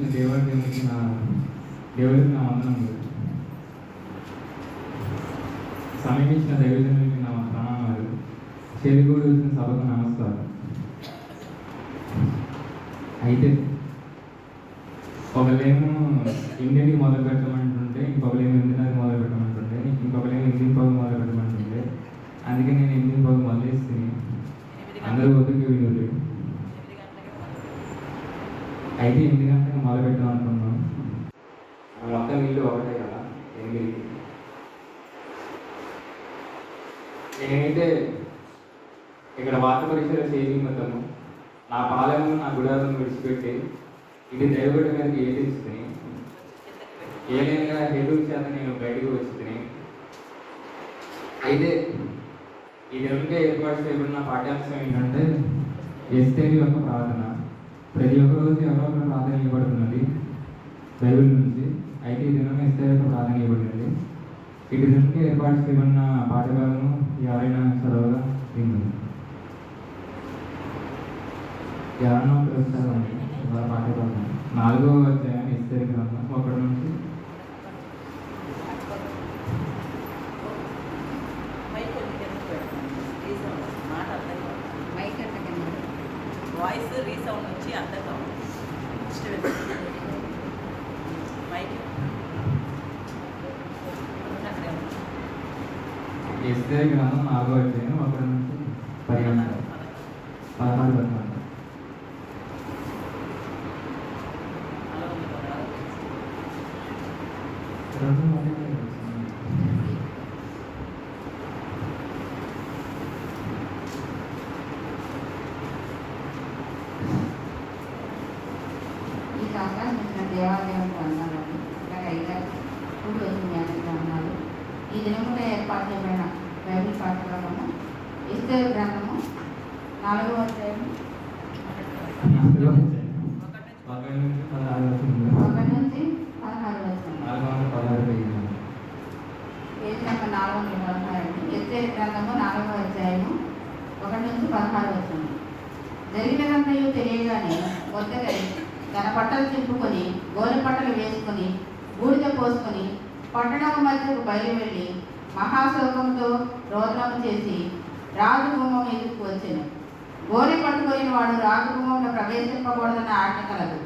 చేసిన దేవుడి దేవునికి నా దేవుడికి నా వందనములు సమీపించిన దైవజనులకి నా ప్రణామాలు చెవిగూడు వచ్చిన సభకు నమస్కారం. అయితే ఒకళ్ళేమో ఎనిమిదింటికి మొదలు పెట్టమంటుంటే ఇంకొకలేమో ఎనిమిదిన్నరకి మొదలు పెట్టమంటుంటే ఇంకొకలేమో ఎనిమిది పది మొదలు పెట్టమంటుంటే అందుకే నేను ఎనిమిది పది మొదలేస్తుంది ఎనిమిది అందరూ గంటలకు ఒత్తికి వీళ్ళు ఎనిమిది గంటలకే మొదలు అయితే ఎనిమిది గంటలకు మొదలు పెట్టాం అనుకున్నాం మొత్తం ఇల్లు ఒకటే కదా ఎనిమిదికి నేనైతే ఇక్కడ వార్త పరీక్షలు చేయి మతము నా పాలెము నా గుడాలను విడిచిపెట్టి ఇది దైవగడ్డ మీదకి ఏ తీసుకుని కిందకి చేత నేను బయటకు వచ్చింది. అయితే ఈ దినంకే ఏర్పాటు చేయబడిన పాఠ్యాంశం ఏంటంటే ఎస్టేవి యొక్క ప్రార్థన. ప్రతి ఒక్క రోజు ఎవరో ఒకరు ప్రార్థన ఇవ్వబడుతున్నది బైబిల్ నుంచి అయితే ఈ దినం ఎస్టేవి యొక్క ప్రార్థన ఇవ్వబడినది ఈ దినంకే ఏర్పాటు చేయబడిన పాఠభాగము ఎవరైనా చదవగా వింటుంది ఎవరైనా ఒకరు వస్తారండి వాళ్ళ పాఠభాగం నాలుగో అధ్యాయం ఇస్తే గ్రంథం ఒకటి నుంచి. వాయిస్ రీసౌండ్ వచ్చి పెట్టు. రీసౌండ్ వస్తుంది. మాట అర్థం కాదు. మైక్ అంటే కింద వాయిస్ రీసౌండ్ వచ్చి అర్థం కాదు డిస్టర్బెన్స్ మైక్ అక్కడే ఉంది. ఎస్తే గ్రంథం నాలుగో అధ్యాయం ఒకటి నుంచి పదిహేను పదహారు పదహారు అలా ఉంది కదా. రెండు మొదలు వచ్చింది. ఈ అవకాశం ఇచ్చిన దేవాలయం వందనాలు అలాగే అయ్యారు కూడి వచ్చిన జ్ఞానికి వందనాలు ఈ దినములో ఏర్పాటు చేయబడిన బైబిల్ పాఠ్యక్రమము ఇస్తే గ్రంథము నాలుగవ అధ్యాయం ఒకటి నుంచి పదహారు వచ్చింది. ఒకటి నుంచి పదహారు వచ్చింది నాలుగు వందల పదహారు అండి ఎస్ఏ గ్రంథము నాలుగవ అధ్యాయము ఒకటి నుంచి పదహారు వచ్చింది జరిగినదంతయు తెలియగానే మొత్తగా తన బట్టలు తిప్పుకొని గోనె బట్టలు వేసుకొని బూడిద పోసుకొని పట్టణం మధ్యకు బయలు వెళ్ళి మహాశోకంతో రోదనము చేసి రాజగుమ్మం ఎదుర్కు వచ్చాను. గోరి పట్టుకొని వాడు రాజగుమ్మంలో ప్రవేశింపకూడదన్న ఆజ్ఞ కలదు.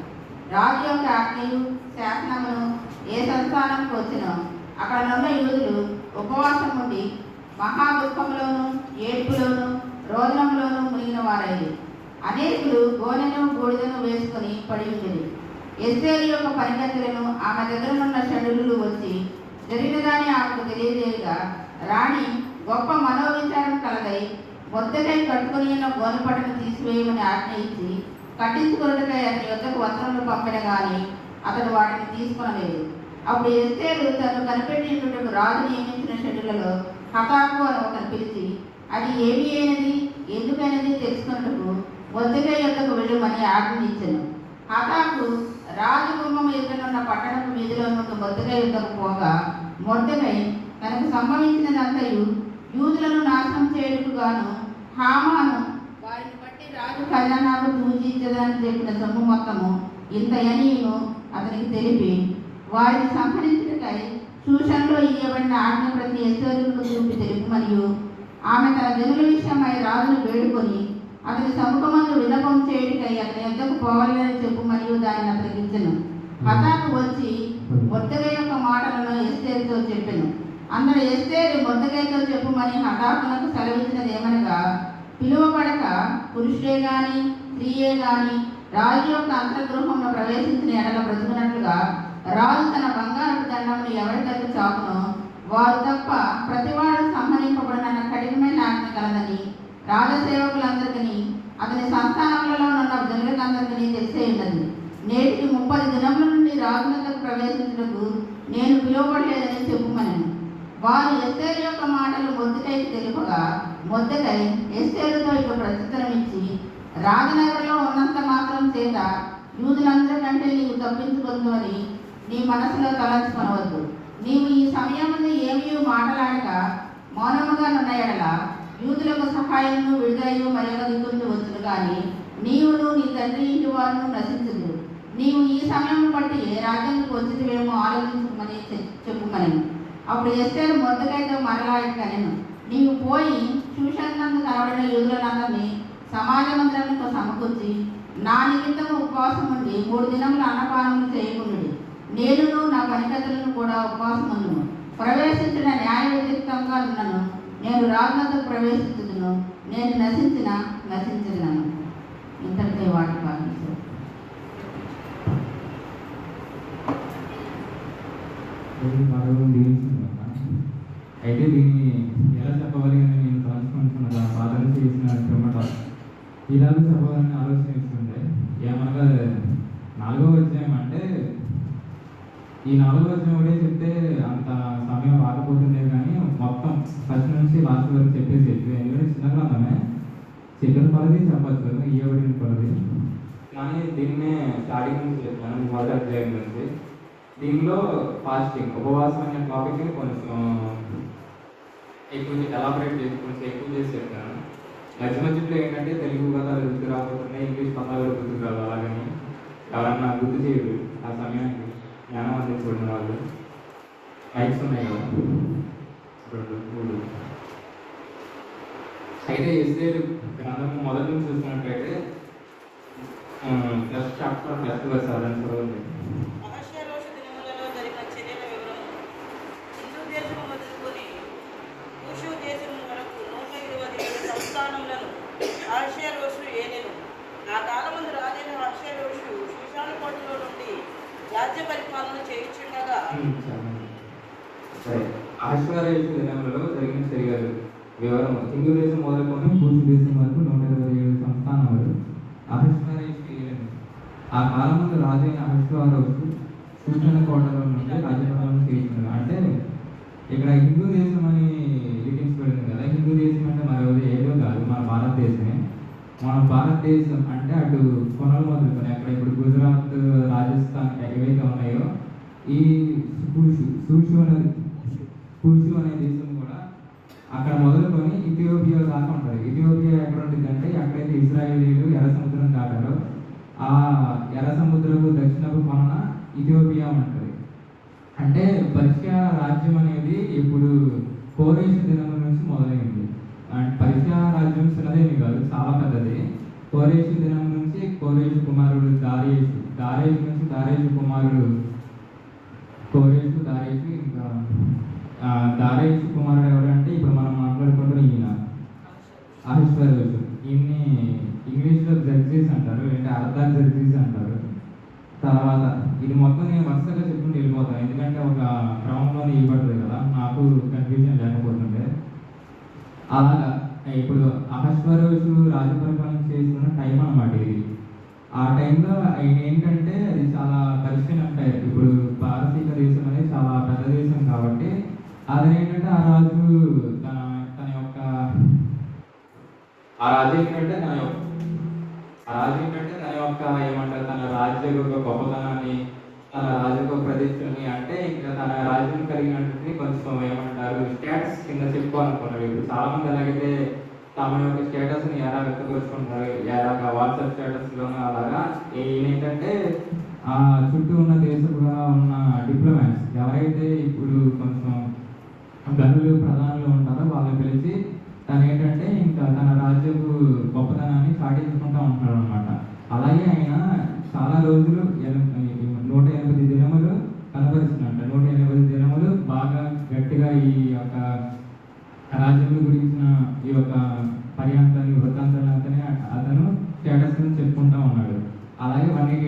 రాజు యొక్క ఆజ్ఞయు శాసనమును ఏ సంస్థానంకు వచ్చినో అక్కడ ఉన్న యూదులు ఉపవాసం ఉండి మహా దుఃఖంలోను ఏడ్పులోను రోదనంలోను మునిగిన వారైంది అనేకులు గోనెను బూడిదను వేసుకొని పడి ఉండేది ఎస్ఏ యొక్క పనిగతులను ఆమె దగ్గర ఉన్న షండులు వచ్చి జరిగినదాన్ని ఆమెకు తెలియజేయగా రాణి గొప్ప మనోవిచారం కలదై మొద్దకై కట్టుకుని ఉన్న గోనెపటను తీసివేయమని ఆజ్ఞ ఇచ్చి కట్టించుకున్నట్టుకై అతని యొక్కకు వస్త్రములు పంపిన కానీ అతడు వాటిని తీసుకొనలేదు. అప్పుడు ఎస్తేరు తను కనిపెట్టినటువంటి రాజు నియమించిన షెడ్యూలలో హతాకు అని ఒకరు పిలిచి అది ఏమి అయినది? ఎందుకైనది తెలుసుకున్నట్టుకు మొద్దకై యొక్కకు వెళ్ళమని ఆజ్ఞయించను హతాకు రాజు గుమ్మం ఎదురున్న పట్టణపు వీధిలో నుండి మొద్దకై యుద్ధకు పోగా మొద్దకై తనకు సంభవించినదంతయు యూదులను నాశనం చేయుటకు గాను హామాను వారిని బట్టి రాజు ఖజానాకు దూషించదని చెప్పిన సొమ్ము మొత్తము ఇంత అతనికి తెలిపి వారిని సంహరించుటకై సూచనలో ఇవ్వబడిన ఆజ్ఞ ప్రతి ఎస్వరులకు చూపి తెలుపు మరియు ఆమె తన జనుల విషయమై రాజును వేడుకొని అతని సముఖమందు విన్నపం చేయుటకై అతని యొద్దకు పోవాలని చెప్పు మరియు దాన్ని అతనికించను హఠాత్తు వచ్చి Hmm. బొత్తగై యొక్క మాటలను ఎస్తేరుతో చెప్పాను. అందరు ఎస్తేరు బొత్తగైతో చెప్పుమని హఠాత్తునకు సెలవిచ్చినది ఏమనగా పిలువబడక పురుషుడే గాని స్త్రీయే గాని రాజు యొక్క అంతర్గృహంలో ప్రవేశించిన ఎడల బ్రతుకున్నట్లుగా రాజు తన బంగారపు దండమును ఎవరి దగ్గర చాకునో వారు తప్ప ప్రతివాడు సంహరింపబడిన కఠినమైన ఆజ్ఞ కలదని రాజసేవకులందరికీ అతని సంస్థానములలో ఉన్న జనులందరికీ తెలిసే ఉన్నది నేటికి ముప్పది దినముల నుండి రాజులకు ప్రవేశించుటకు నేను పిలువబడలేదని చెప్పుమనను. వారు ఎస్తేరు యొక్క మాటలు మొద్దకైకి తెలుపగా మొద్దకై ఎస్తేరుతో ఇక ప్రత్యుత్తరం ఇచ్చి రాజనగరంలో ఉన్నంత మాత్రం చేత యూదులందరికంటే నీవు తప్పించుకుందని నీ మనసులో తలంచుకొనవద్దు. నీవు ఈ సమయంలో ఏమీ మాటలాడక మౌనముగా నున్న యూదులకు సహాయము విడుదలను మరగదుకుంటూ వచ్చును కానీ నీవును నీ తండ్రి ఇంటి వారును నశించదు నీవు ఈ సమయం బట్టి ఏ రాజ్యానికి వచ్చినవేమో ఆలోచించమని చె- చెప్పుమని అప్పుడు ఎస్తేరు మొదలైతే మరలా కనెను నీవు పోయి చూశానందు కనబడిన యూదులందరినీ సమాజ మందిరానికి సమకూర్చి నా నిమిత్తము ఉపవాసం ఉండి మూడు దినములు అన్నపానములు చేయకుండా నేనును నా పనికథలను కూడా ఉపవాసం ఉన్ను ప్రవేశించిన న్యాయ వ్యతిరేకంగా ఉన్నను. నేను రాజునందు ప్రవేశించుదును. నేను నశించిన నశించదును ఇంతటితో వాటి పాటించారు మరో అయితే దీన్ని ఎలా చెప్పవాలి అని నేను తలుచుకుంటున్న సాధన చేసిన పిమ్మట ఇలాగ చెప్పాలని ఆలోచన ఇస్తుంటే ఏమనగా నాలుగో అధ్యాయం అంటే ఈ నాలుగో అధ్యాయం ఒకటే చెప్తే అంత సమయం రాకపోతుండే కానీ మొత్తం ఫస్ట్ నుంచి లాస్ట్ వరకు చెప్పేసి చెప్పి ఎందుకంటే చిన్న గ్రంథమే. చెప్పిన పలది చెప్పచ్చు ఇవ్వబడిన పలది కానీ దీన్నే స్టార్టింగ్ నుంచి చెప్పాను మొదటి అధ్యాయం నుంచి. దీనిలో ఫాస్టింగ్ ఉపవాసం అనే టాపిక్ని కొంచెం ఎక్కువ ఎలాబరేట్ చేసి కొంచెం ఎక్కువ చేసి చెప్పాను మధ్య మధ్యలో ఏంటంటే తెలుగు పదాలు గుర్తు రాకపోతున్నాయి ఇంగ్లీష్ పదాలు గుర్తు రావు అలాగని ఎవరన్నా గుర్తు చేయరు. ఆ సమయానికి జ్ఞానం అందించబడిన వాళ్ళు. మైక్స్ ఉన్నాయి కదా. రెండు మూడు. అయితే ఎస్ఏ గ్రంథం మొదటి నుంచి చూసినట్లయితే ఫస్ట్ చాప్టర్ ఫస్ట్ వర్స్ అదని చదవండి మహర్షరోష దినములలో జరిగిన చర్యల వివరము హిందూ దేశము మొదలుకొని కూషు దేశము వరకు నూట ఇరవై ఏడు సంస్థానములను హర్షరోషు ఏలెను ఆ కాలమందు రాజైన హర్షరోషు శ్మశాన కోటలో నుండి రాజ్య పరిపాలన చేయుచుండగా సరే. ఆశ్వర్యేషు జరిగిన చర్యలు వివరము. హిందూ దేశం మొదలుకొని పూర్తి దేశం వరకు నూట ఇరవై ఏడు సంస్థానములు అహశ్వరేషు ఏలెను ఆ కాలమందు రాజైన అహశ్వరోషు సూచన కోటలో నుండి రాజ్యపాలన చేయించాడు అంటే ఇక్కడ హిందూ దేశం అని లిఖించబడింది కదా. హిందూ దేశం అంటే మరొకటి ఏ మన భారతదేశం అంటే అటు కొనలు మొదలుకొని అక్కడ ఇప్పుడు గుజరాత్ రాజస్థాన్ ఏవైతే ఉన్నాయో ఈ సూషు సూషు అనేది సూషు అనే దేశం కూడా అక్కడ మొదలుకొని ఇథియోపియా దాకా ఉంటుంది. ఇథియోపియా ఎక్కడ ఉంటుంది అంటే ఎక్కడైతే ఇస్రాయేలీలు ఎర్ర సముద్రం దాటారో ఆ ఎర్ర సముద్రపు దక్షిణపు కొన ఇథియోపియా ఉంటుంది. అంటే పర్షియా రాజ్యం అనేది ఇప్పుడు కోరేషు దినం నుంచి మొదలైంది అండ్ పర్షియా రాజ్యం చిన్నదేమి కాదు చాలా పెద్దది కోరేషు దినం నుంచి కోరేషు కుమారుడు దారేషు దారేషు నుంచి దారేషు కుమారుడు కోరేషు దారేషు ఇంకా ఆ, దారేషు కుమారుడు ఎవరంటే ఇప్పుడు మనం మాట్లాడుకుంటున్న ఈయన. అహిష్వరోజు ఈయన్ని ఇంగ్లీష్లో జడ్జీస్ అంటారు అంటే అర్ధా జడ్జీస్ అంటారు. తర్వాత ఇది మొత్తం నేను వరుసగా చెప్పుకుంటూ వెళ్ళిపోతాను. ఎందుకంటే ఒక క్రమంలోనే ఇవ్వబడుతుంది కదా నాకు కన్ఫ్యూజన్ లేకపోతుండే అలాగా. ఇప్పుడు అహస్వరోజు రాజపరిపాలన చేసిన టైం అనమాట ఇది. ఆ టైంలో ఆయన ఏంటంటే అది చాలా కలిసిన అంటే ఇప్పుడు పారసీక దేశం అనేది చాలా పెద్ద దేశం కాబట్టి అది ఏంటంటే ఆ రాజు తన తన యొక్క ఆ రాజు ఏంటంటే తన యొక్క ఆ రాజు ఏంటంటే తన యొక్క ఏమంటారు తన రాజ్య యొక్క గొప్పతనాన్ని తన రాజుక ప్రదేశాన్ని అంటే ఇంకా తన రాజ్యం కలిగినటువంటి కొంచెం ఏమంటారు స్టేటస్ కింద చెప్పుకోవాలనుకున్నారు ఇప్పుడు చాలా మంది ఎలాగైతే తమ యొక్క స్టేటస్ని ఎలా వ్యక్తపరుచుకుంటారు. ఎలాగా వాట్సాప్ స్టేటస్ లోనూ అలాగా. ఏంటంటే ఆ చుట్టూ ఉన్న దేశంలో ఉన్న డిప్లొమాట్స్ ఎవరైతే ఇప్పుడు కొంచెం గనులు ప్రధానులు ఉంటారో వాళ్ళని పిలిచి తను ఏంటంటే ఇంకా తన రాజ్యపు గొప్పతనాన్ని చాటించుకుంటా ఉంటాడు అనమాట అలాగే ఆయన చాలా రోజులు నూట ఎనిమిది దినములు కనపరుస్తున్నట్ట నూట ఎనిమిది దినములు బాగా గట్టిగా ఈ యొక్క రాజ్యముల గురించిన ఈ యొక్క పర్యాంతాన్ని వృత్తాంతాన్ని అతను స్టేటస్ కింద చెప్పుకుంటా ఉన్నాడు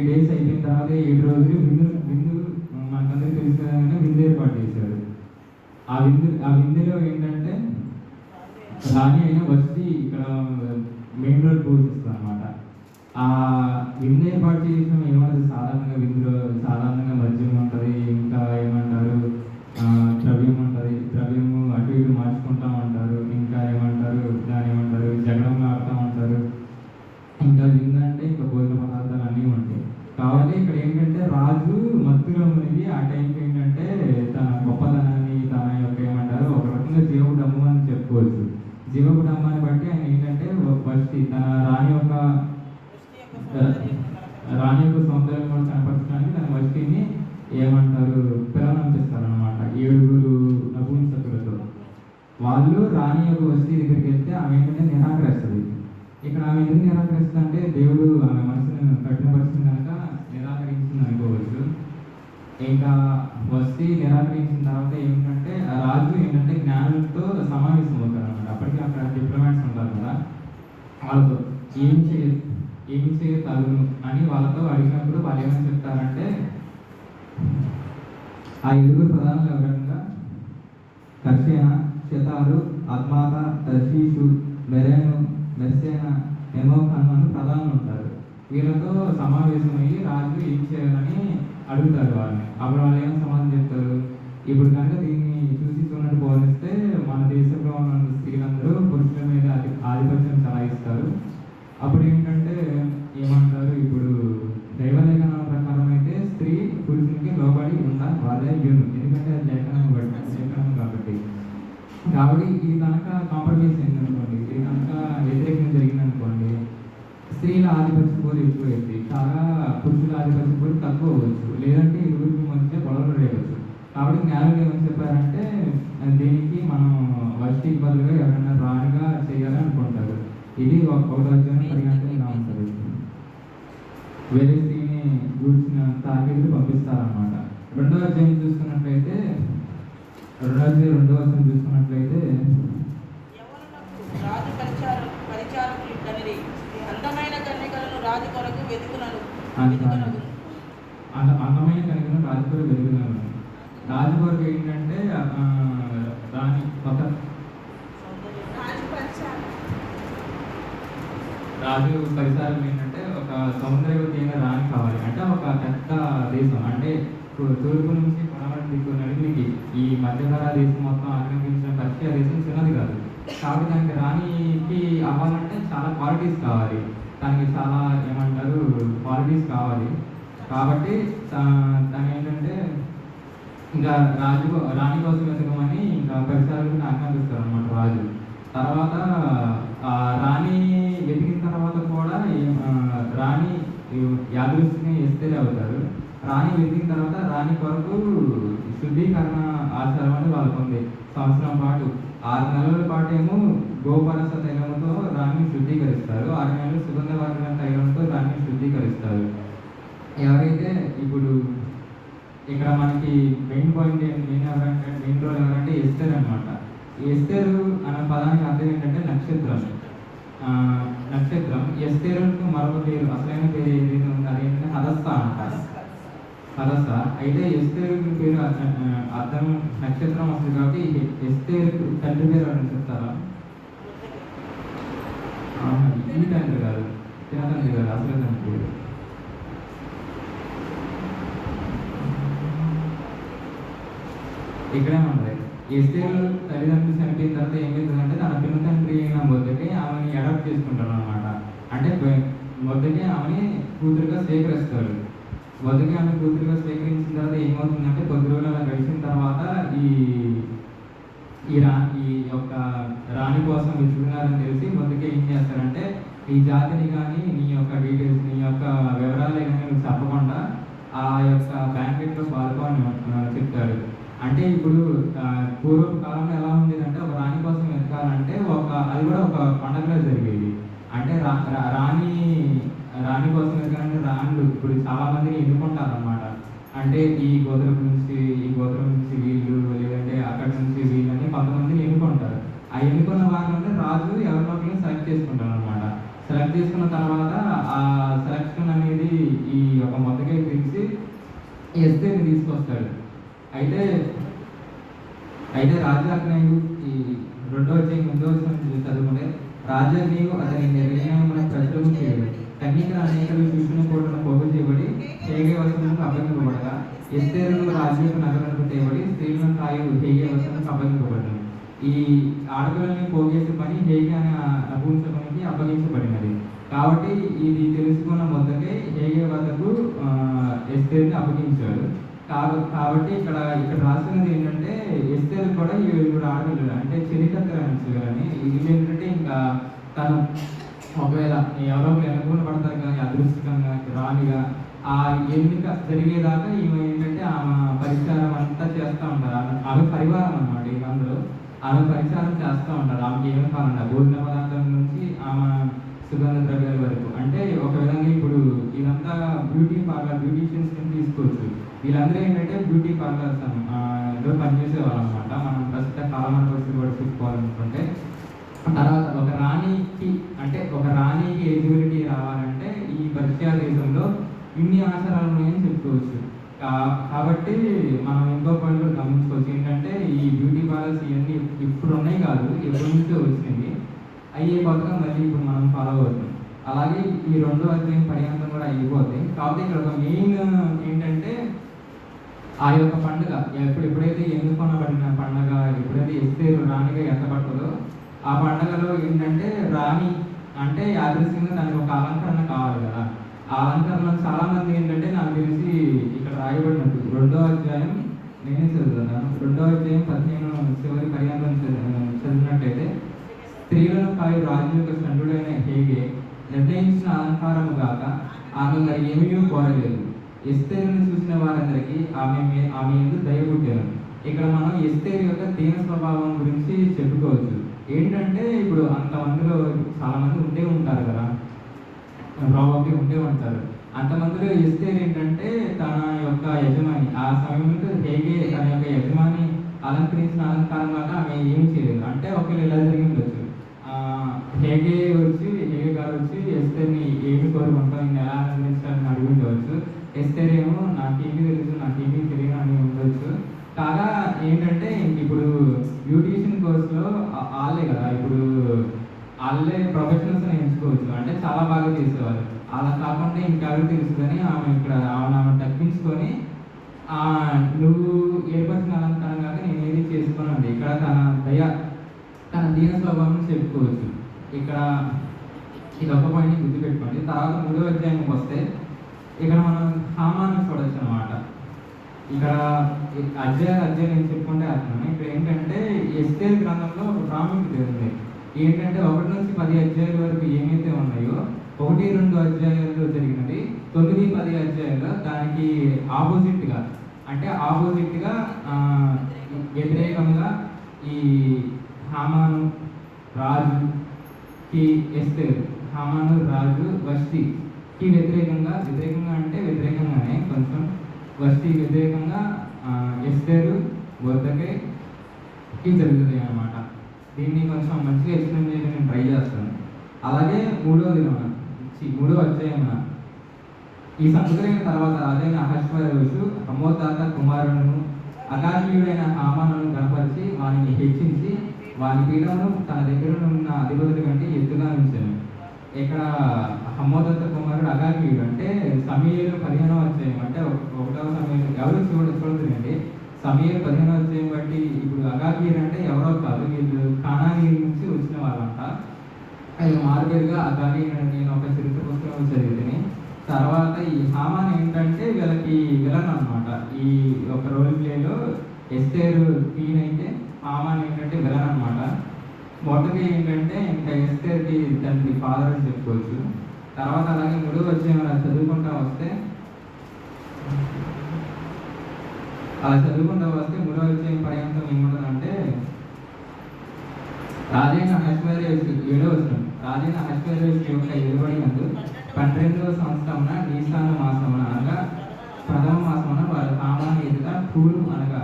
అలాగే డేస్ అయిపోయిన తర్వాత ఏడు రోజులు విందు విందు మనకందరికీ తెలుసు కదా విందు ఏర్పాటు చేశారు ఆ విందు ఆ విందులో ఏంటంటే రాణి అయిన వచ్చి ఇక్కడ మెయిన్ రోడ్ పోషిస్తుంది అనమాట ఆ విందు ఏర్పాటు చేసిన ఏమంటుంది సాధారణంగా విందులో సాధారణంగా మద్యం ఉంటుంది ఇంకా ఏమంటారు ఆ, ద్రవ్యం ఉంటుంది ద్రవ్యము అటు ఇటు మార్చుకుంటా ఉంటారు ఇంకా ఏమంటారు దాని ఏమంటారు జగడం ఆడుతూ ఉంటారు ఇంకా విందు అంటే ఇంకా భోజన పదార్థాలు అన్నీ ఉంటాయి కాబట్టి ఇక్కడ ఏంటంటే రాజు మత్తులో మునిగి ఆ టైంకి ఏంటంటే తన గొప్పతనాన్ని తన యొక్క ఏమంటారు ఒక రకంగా జీవకుడమ్మ అని చెప్పుకోవచ్చు. జీవకుటుంబాన్ని బట్టి ఆయన ఏంటంటే ఫస్ట్ తన రాణి యొక్క రాణి యొక్క సౌందర్యం కూడా కనపరచడానికి తన వస్తిని ఏమంటారు పిలవనంపిస్తారు అనమాట ఏడుగురు నపుంసకులతో. వాళ్ళు రాణి యొక్క వస్తి దగ్గరికి వెళ్తే ఆమె ఏంటంటే నిరాకరిస్తుంది. ఇక్కడ ఆమె ఎందుకు నిరాకరిస్తుంది అంటే దేవుడు ఆమె మనసును కఠినపరిచింది కనుక నిరాకరించింది అనుకోవచ్చు. ఇంకా వస్తే నిరాకరించిన తర్వాత ఏమిటంటే రాజు ఏంటంటే జ్ఞానులతో సమావేశం అవుతారు అనమాట అప్పటికి అక్కడ డిప్లొమాట్స్ ఉంటారు కదా. వాళ్ళతో ఏం చే ఏం చేయగలను అని వాళ్ళతో అడిగినప్పుడు వాళ్ళు ఏమని చెప్తారంటే ఆ ఏడుగురు ప్రధానులు ఎవరంగా? కర్షేన శతారు ఆత్మాత తర్షీషు మెరేను మెస్సేన ఎమో అని ప్రధానులు ఉంటారు. వీళ్ళతో సమావేశమయ్యి రాజు ఏం చేయాలని అడుగుతారు వాళ్ళని. అప్పుడు వాళ్ళు ఏమైనా సమాధానం చెప్తారు? ఇప్పుడు కనుక దీన్ని చూసి చూడట్టు బోధిస్తే మన దేశంలో ఉన్న స్త్రీలందరూ పురుషుల మీద ఆధిపత్యం చలాయిస్తారు. అప్పుడు ఏంటంటే ఏమంటారు? ఇప్పుడు దైవలేఖనం ప్రకారం అయితే స్త్రీ పురుషునికి లోబడి ఉన్న వాళ్ళే యూను ఎందుకంటే అది లేఖనం బట్టి లేఖనం కాబట్టి. కాబట్టి ఇది కనుక కాంప్రమైజ్ ఏంటనుకోండి ఇది కనుక వ్యతిరేకం జరిగింది స్త్రీల ఆధిపత్యం కూడా ఎక్కువైంది. చాలా పురుషుల ఆధిపత్యం కూడా తక్కువ అవ్వచ్చు. లేదంటే ఇరువురికి మధ్య గొడవలు రేయవచ్చు కాబట్టి జ్ఞానులు ఏమని చెప్పారంటే దీనికి మనం వష్టికి బదులుగా ఎవరైనా రాణిగా చేయాలని అనుకుంటారు. ఇది ఒక ఒక పరిగణించడం ఇలా ఉంటుంది వేరే స్త్రీని కూర్చున్న తాకిడికి పంపిస్తారనమాట రెండో అధ్యాయం చూసుకున్నట్లయితే రెండో అధ్యాయం రెండో అధ్యాయం చూసుకున్నట్లయితే రాజు పరిచారం పరిచారకులు ఇట్లనిరి అందమైన కన్యకలను రాజు కొరకు వెతుకునను వెతుకునగు అంద అందమైన కనుక రాజుగారు వెలుగుతున్నారు రాజుగారికి ఏంటంటే రాణి సౌందర్యం రాజు పరిసరం ఏంటంటే ఒక సౌందర్యవతి అయిన రాణి కావాలి. అంటే ఒక పెద్ద దేశం. అంటే తూర్పు నుంచి పడమర దిక్కు నడిమికి ఈ మధ్యధరా దేశం మొత్తం ఆక్రమించిన పర్షియా దేశం చిన్నది కాదు. కాబట్టి దానికి రాణికి అవ్వాలంటే చాలా క్వాలిటీస్ కావాలి. దానికి చాలా ఏమంటారు క్వాలిటీస్ కావాలి. కాబట్టి తా- తను ఏంటంటే ఇంకా రాజు రాణి కోసం వెతకమని ఇంకా పరిసరాలకు ఆజ్ఞాపిస్తారు అనమాట రాజు. తర్వాత ఆ రాణి వెతికిన తర్వాత కూడా రాణి యాదృష్టిని ఎస్తేరే అవుతారు. రాణి వెతికిన తర్వాత రాణి కొరకు శుద్ధీకరణ ఆచారం అని వాళ్ళకు ఉంది సంవత్సరం పాటు. ఆరు నెలల పాటు ఏమో గోపరస తైలంతో రాణిని శుద్ధీకరిస్తారు. ఆరు నెలలు సుగంధ వర్ణ తైలంతో రాణిని శుద్ధీకరిస్తారు. ఎవరైతే ఇప్పుడు ఇక్కడ మనకి మెయిన్ పాయింట్ మెయిన్ ఎవరంటే మెయిన్ రోల్ ఎవరంటే ఎస్తేర్ అనమాట ఎస్తేరు అనే పదానికి అర్థం ఏంటంటే నక్షత్రం. నక్షత్రం. ఎస్తేరుకు మరొక పేరు అసలైన పేరు ఏదైతే ఉందో అదేంటంటే హదస్థ అంటారు. హదస్త అయితే ఎస్తేరుకు పేరు అర్థం నక్షత్రం వస్తుంది కాబట్టి ఎస్తేరుకు తండ్రి పేరు అని చెప్తారా? ఈ తండ్రి కాదు చిన్న తండ్రి కాదు అసలు తండ్రి పేరు. ఇక్కడే ఉంది. ఎస్తేరు తల్లిదండ్రులు చనిపోయిన తర్వాత ఏమవుతుందంటే తన పిన్న తండ్రి అయిన మొదటి ఆమెని అడాప్ట్ చేసుకుంటాడు అనమాట అంటే మొదటి ఆమెని కూతురుగా స్వీకరిస్తాడు మొదటి ఆమె కూతురుగా స్వీకరించిన తర్వాత ఏమవుతుందంటే కొద్ది రోజులు అలా గడిచిన తర్వాత ఈ ఈ రా ఈ యొక్క రాణి కోసం వెతుకుతున్నారని తెలిసి మొదటిగా ఏం చేస్తారంటే ఈ జాతిని కానీ నీ యొక్క డీటెయిల్స్ నీ యొక్క వివరాలు కానీ నువ్వు చెప్పకుండా ఆ యొక్క బ్యాంకెట్లో పాల్గొని చెప్తాడు. అంటే ఇప్పుడు ఆ, కాలంలో ఎలా ఉండేదంటే ఒక రాణి కోసం వెతకాలంటే ఒక అది కూడా ఒక పండగలో జరిగేది. అంటే రా రా- రాణి రాణి కోసం వెతకాలంటే ఇప్పుడు చాలా మందిని ఎన్నుకుంటారు అనమాట అంటే ఈ గోత్రం నుంచి ఈ గోత్రం నుంచి వీళ్ళు లేదంటే అక్కడి నుంచి వీళ్ళని కొంతమందిని ఎన్నుకుంటారు. ఆ ఎన్నుకున్న వారిని రాజు ఎవరినొకరిని సెలెక్ట్ చేసుకుంటారు అనమాట సెలెక్ట్ చేసుకున్న తర్వాత ఆ సెలెక్షన్ అనేది ఈ ఒక మొదటిగా పిలిచి ఎస్తేని తీసుకొస్తాడు. అయితే అయితే రాజాజ్ఞయు ఈ రెండో వచ్చే ముందో వచ్చిన చదువుకుంటే రాజాజ్ఞయు అతని నిర్ణయం ప్రజలు చేయడు. ఎస్తేరును రాజుకు నగరకు తేబడి స్త్రీలను తాయు హేగే వసతులకు అప్పగింపబడను ఈ ఆడపిల్లని పోగేసే పని హేగే అనే నపుంసకునికి అప్పగించబడినది. కాబట్టి ఇది తెలుసుకున్న మొదటే హేగే వద్దకు ఎస్తేరుని అప్పగించాడు కాబట్టి ఇక్కడ ఇక్కడ రాసినది ఏంటంటే ఎస్తేరు కూడా ఈ ఏడుగురు ఆడపిల్లలు అంటే చెలికత్తెలు అని. ఇది ఏంటంటే ఇంకా తను ఒకవేళ ఎవరో ఒకరు పడతారు కానీ అదృష్టంగా రానిగా ఆ ఎన్నిక జరిగేదాకా ఈమె ఏంటంటే ఆమె పరిచారం అంతా చేస్తూ ఉంటారు ఆమె పరివారం అన్నమాట ఈ మందులో. ఆమె పరిచారం చేస్తూ ఉంటారు ఆమెకి ఏమి కావాలన్నా భోజన పదార్థం నుంచి ఆమె సుగంధ ద్రవ్యాల వరకు. అంటే ఒక విధంగా ఇప్పుడు ఇదంతా బ్యూటీ పార్లర్ బ్యూటీషియన్స్ కింద తీసుకోవచ్చు. వీళ్ళందరూ ఏంటంటే బ్యూటీ పార్లర్స్ ఏదో పనిచేసే వాళ్ళు అనమాట మనం ప్రస్తుత కాలమాన పరిస్థితి కూడా చూసుకోవాలనుకుంటే. తర్వాత ఒక రాణికి అంటే ఒక రాణికి ఎలిజిబిలిటీ రావాలంటే ఈ పర్షియా దేశంలో ఇన్ని ఆచారాలు ఉన్నాయని చెప్పుకోవచ్చు. కాబట్టి మనం ఇంకో పాయింట్లో గమనించుకోవచ్చు. ఏంటంటే ఈ బ్యూటీ పార్లర్స్ ఇవన్నీ ఇప్పుడు ఉన్నాయి కాదు ఎప్పటి నుంచో వచ్చింది అయ్యే కొత్తగా మళ్ళీ ఇప్పుడు మనం ఫాలో అవుతాం అలాగే ఈ రెండో అధ్యయనం పర్యాంతం కూడా అయిపోతుంది కాబట్టి ఇక్కడ ఒక మెయిన్ ఏంటంటే ఆ యొక్క పండుగ ఎప్పుడు ఎప్పుడైతే ఎందుకు కొనబడిన పండుగ ఎప్పుడైతే ఇస్తే రాణిగా ఎత్తబడుతుందో ఆ పండుగలో ఏంటంటే రాణి అంటే యాదృశ్యంగా దానికి ఒక అలంకరణ కావాలి కదా. ఆ అలంకరణ చాలా మంది ఏంటంటే నాకు తెలిసి ఇక్కడ రాయబడినట్టు రెండో అధ్యాయం నేనే చదువుతున్నాను. రెండో అధ్యాయం పదిహేను చివరి పర్యాంతం చదివినట్టయితే స్త్రీలను కాయు రాజు యొక్క చంద్రుడైన హేగే నిర్ణయించిన అలంకారము కాక ఆమె మరి ఏమీ కోరలేదు. ఎస్తేరుని చూసిన వారందరికీ ఆమె ఆమె ఎందుకు దయపుట్టారు ఇక్కడ మనం ఎస్తేరు యొక్క దీన స్వభావం గురించి చెప్పుకోవచ్చు. ఏంటంటే ఇప్పుడు అంతమందిలో చాలా మంది ఉండే ఉంటారు కదా. ప్రాబబ్లీ ఉండే ఉంటారు. అంతమందిలో ఎస్తేరు ఏంటంటే తన యొక్క యజమాని ఆ సమయంలో హేగే తన యొక్క యజమాని అలంకరించిన అలంకారం వల్ల ఆమె ఏమి చేయలేదు. అంటే ఒకవేళ ఇలా జరిగి ఉండొచ్చు. హేగే వచ్చి హేగే గారు వచ్చి ఎస్తేర్ని ఏమి కోరుకుంటాం నేను ఎలా అలంకరించాలని అడిగి ఉండవచ్చు. ఎస్తేర్ ఏమో నాకేమీ తెలుసు నాకేమీ తెలియదు అని ఉండొచ్చు. కాగా ఏంటంటే ఇప్పుడు బ్యూటీషియన్ కోర్సులో ఆలే వాళ్ళే కదా. ఇప్పుడు వాళ్ళే ప్రొఫెషనల్స్ ఎంచుకోవచ్చు. అంటే చాలా బాగా చేసేవారు అలా కాకుండా ఇంకెవరు తెలుసుకొని ఆమె ఇక్కడ ఆమె ఆమె తప్పించుకొని ఆ, నువ్వు ఏర్పరిచిన అలంకారం కాక నేను ఏది చేసుకున్నాను ఇక్కడ తన దయ తన దీన స్వభావం చెప్పుకోవచ్చు. ఇక్కడ ఇది ఒక పాయింట్ గుర్తుపెట్టుకోండి. తర్వాత మూడో అధ్యాయంకి వస్తే ఇక్కడ మనం హామాన్ని చూడొచ్చు అనమాట ఇక్కడ ఈ అధ్యాయ అధ్యాయం చెప్పుకుంటే అర్థం. ఇక్కడ ఏంటంటే ఎస్టేల్ గ్రంథంలో ఒక ప్రాముఖ్యత ఉంది. ఏంటంటే ఒకటి నుంచి పది అధ్యాయుల వరకు ఏమైతే ఉన్నాయో ఒకటి రెండు అధ్యాయాల్లో జరిగినది తొమ్మిది పది అధ్యాయాల్లో దానికి ఆపోజిట్గా అంటే ఆపోజిట్గా వ్యతిరేకంగా ఈ హామాను రాజు కి ఎస్తేరు హామాను రాజు వస్తీకి వ్యతిరేకంగా వ్యతిరేకంగా అంటే వ్యతిరేకంగానే కొంచెం వస్తి వ్యతిరేకంగా ఎస్తేరు వద్దకే జరుగుతాయి జరుగుతుంది అన్నమాట. దీన్ని కొంచెం మంచిగా ఎక్స్ప్లెయిన్ చేయడం నేను ట్రై చేస్తాను. అలాగే మూడో దినమున మూడో అధ్యాయమున ఈ సంస్కరణ తర్వాత రాజైన అహశ్వరోషు అమోతాత కుమారులను అకార్యుడైన హామానులను కనపరిచి వారిని హెచ్చించి వారి పీఠంలో తన దగ్గర ఉన్న అధిపతుల కంటే ఎత్తుగా ఉంచాను ఇక్కడ హమ్మోదత్త కుమారుడు అగాకీయుడు అంటే సమీయులు పదిహేనవ అధ్యాయం అంటే ఒక- ఒకటవ సమయం ఎవరు చూడ చూడదులండి సమీర పదిహేనవ అధ్యాయం బట్టి ఇప్పుడు అగాగీర్ అంటే ఎవరో కాదు. వీళ్ళు కానానీ నుంచి వచ్చిన వాళ్ళంట. అది మారుపేరుగా అగాగీర్ అని నేను ఒక చరిత్ర పుస్తకం చదివితే తర్వాత ఈ హామాన్ ఏంటంటే వీళ్ళకి విలన్ అనమాట ఈ ఒక రోల్ ప్లేలో ఎస్తేరు క్వీన్ అయితే హామాన్ ఏంటంటే విలన్ అనమాట మొదటి ఏంటంటే ఇంకా ఎస్తేర్కి తండ్రి ఫాదర్ అని చెప్పుకోవచ్చు. తర్వాత అలాగే మూడో వచ్చే చదువుకుంటా వస్తే అలా చదువుకుంటా వస్తే మూడో వచ్చే పర్యంతం ఏముంటుందంటే రాజైన అహశ్వర్యస్ ఏడో వచ్చిన రాజైన అహశ్వర్యస్ యొక్క ఎదురుబడినందు పన్నెండవ సంవత్సరమున నీసాన మాసమున అనగా ప్రథమ మాసమున వారు సామాన్య ఎదుట పూలు అనగా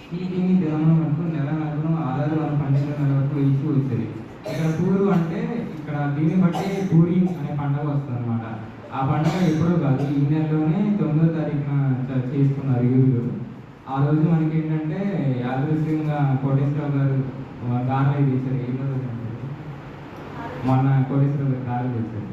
చీటిని దినమును వరకు నెల నెలను ఆధారు వారు పన్నెండు నెల వరకు ఇచ్చి వచ్చేది ఇక్కడ పూరు అంటే ఇక్కడ దీన్ని బట్టి పూరి అనే పండుగ వస్తుంది అనమాట ఆ పండుగ ఎప్పుడో కాదు ఈ నెలలోనే తొమ్మిదో తారీఖున చేసుకున్నారు యూదులు. ఆ రోజు మనకి ఏంటంటే యాదృశ్యంగా కోటేశ్వరరావు గారు గారు తీశారు ఏ రోజు మొన్న కోటేశ్వరరావు గారు గారు చేశారు.